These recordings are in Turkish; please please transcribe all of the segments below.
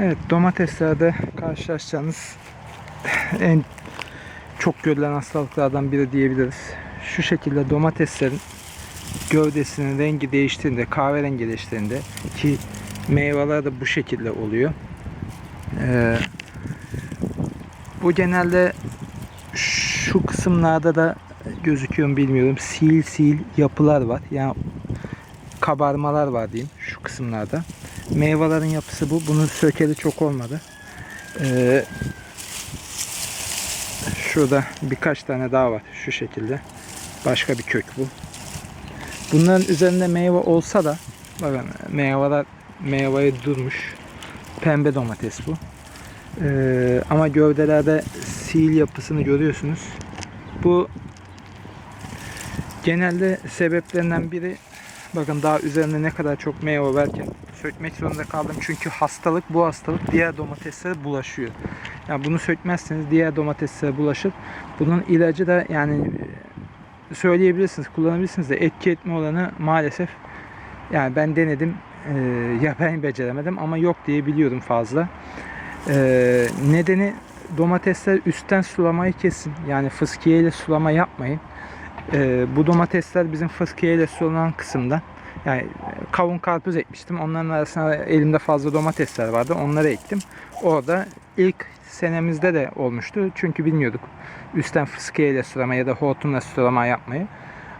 Evet domateslerde karşılaşacağınız en çok görülen hastalıklardan biri diyebiliriz. Şu şekilde domateslerin gövdesinin rengi değiştiğinde, kahverengileştiğinde ki meyveler de bu şekilde oluyor. Ee, bu genelde şu kısımlarda da gözüküyor mu bilmiyorum. Sil sil yapılar var. Yani kabarmalar var diyeyim şu kısımlarda. Meyvelerin yapısı bu. Bunun sökeli çok olmadı. Ee, şurada birkaç tane daha var şu şekilde. Başka bir kök bu. Bunların üzerinde meyve olsa da bakın meyveler meyveye durmuş. Pembe domates bu. Ee, ama gövdelerde sil yapısını görüyorsunuz. Bu genelde sebeplerinden biri bakın daha üzerinde ne kadar çok meyve varken sökmek zorunda kaldım. Çünkü hastalık bu hastalık diğer domateslere bulaşıyor. Yani bunu sökmezseniz diğer domateslere bulaşır. Bunun ilacı da yani e, söyleyebilirsiniz, kullanabilirsiniz de etki etme oranı maalesef yani ben denedim e, ya ben beceremedim ama yok diye biliyorum fazla. E, nedeni domatesler üstten sulamayı kesin. Yani fıskiye ile sulama yapmayın. Bu domatesler bizim fıskiye ile sulanan kısımda. Yani e, kavun karpuz ekmiştim. Onların arasında elimde fazla domatesler vardı. Onları ektim. Orada ilk senemizde de olmuştu. Çünkü bilmiyorduk üstten fıskiye ile sulama ya da hortumla sulama yapmayı.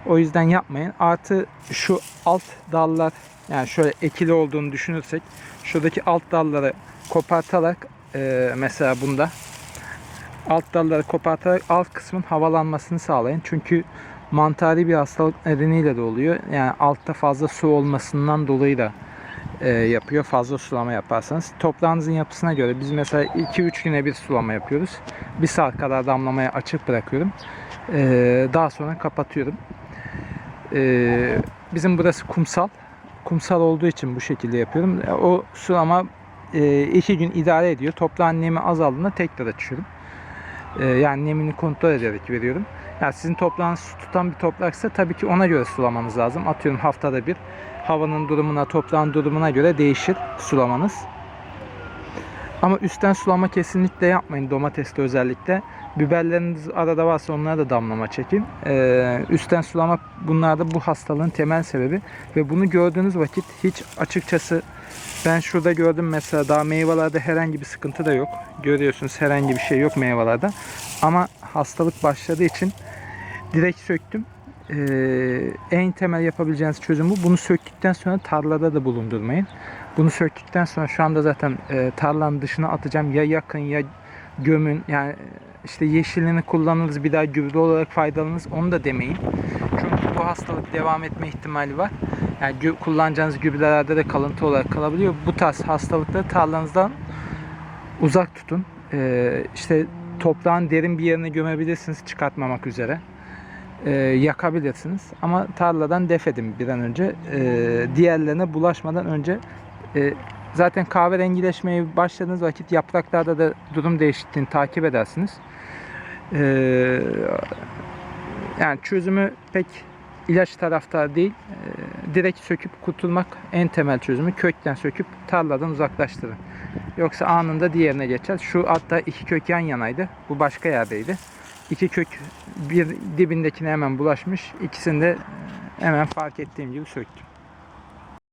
O yüzden yapmayın. Artı şu alt dallar yani şöyle ekili olduğunu düşünürsek şuradaki alt dalları kopartarak e, mesela bunda alt dalları kopartarak alt kısmın havalanmasını sağlayın. Çünkü mantari bir hastalık nedeniyle de oluyor. Yani altta fazla su olmasından dolayı da e, yapıyor. Fazla sulama yaparsanız. Toprağınızın yapısına göre biz mesela 2-3 güne bir sulama yapıyoruz. Bir saat kadar damlamaya açık bırakıyorum. E, daha sonra kapatıyorum. E, bizim burası kumsal. Kumsal olduğu için bu şekilde yapıyorum. E, O sulama e, iki gün idare ediyor. Toprağın nemi azaldığında tekrar açıyorum. E, yani nemini kontrol ederek veriyorum. Yani sizin toprağınız su tutan bir topraksa tabii ki ona göre sulamanız lazım. Atıyorum haftada bir havanın durumuna, toprağın durumuna göre değişir sulamanız. Ama üstten sulama kesinlikle yapmayın domateste özellikle. Biberleriniz arada varsa onlara da damlama çekin. Ee, üstten sulama bunlar da bu hastalığın temel sebebi. Ve bunu gördüğünüz vakit hiç açıkçası ben şurada gördüm mesela daha meyvelerde herhangi bir sıkıntı da yok. Görüyorsunuz herhangi bir şey yok meyvelerde. Ama hastalık başladığı için direkt söktüm. Ee, en temel yapabileceğiniz çözüm bu. Bunu söktükten sonra tarlada da bulundurmayın. Bunu söktükten sonra şu anda zaten e, tarlanın dışına atacağım. Ya yakın ya gömün. Yani işte yeşilini kullanırız bir daha gübre olarak faydalanırız. Onu da demeyin. Çünkü bu hastalık devam etme ihtimali var. Yani gü- kullanacağınız gübrelerde de kalıntı olarak kalabiliyor. Bu tarz hastalıkları tarlanızdan uzak tutun. Ee, işte toprağın derin bir yerine gömebilirsiniz çıkartmamak üzere. Ee, yakabilirsiniz. Ama tarladan def edin bir an önce. Ee, diğerlerine bulaşmadan önce e, zaten kahverengileşmeye başladığınız vakit yapraklarda da durum değişikliğini takip edersiniz. Ee, yani çözümü pek ilaç taraftar değil. Ee, direkt söküp kurtulmak en temel çözümü. Kökten söküp tarladan uzaklaştırın. Yoksa anında diğerine geçer. Şu hatta iki kök yan yanaydı. Bu başka yerdeydi. İki kök bir dibindekine hemen bulaşmış. İkisini de hemen fark ettiğim gibi söktüm.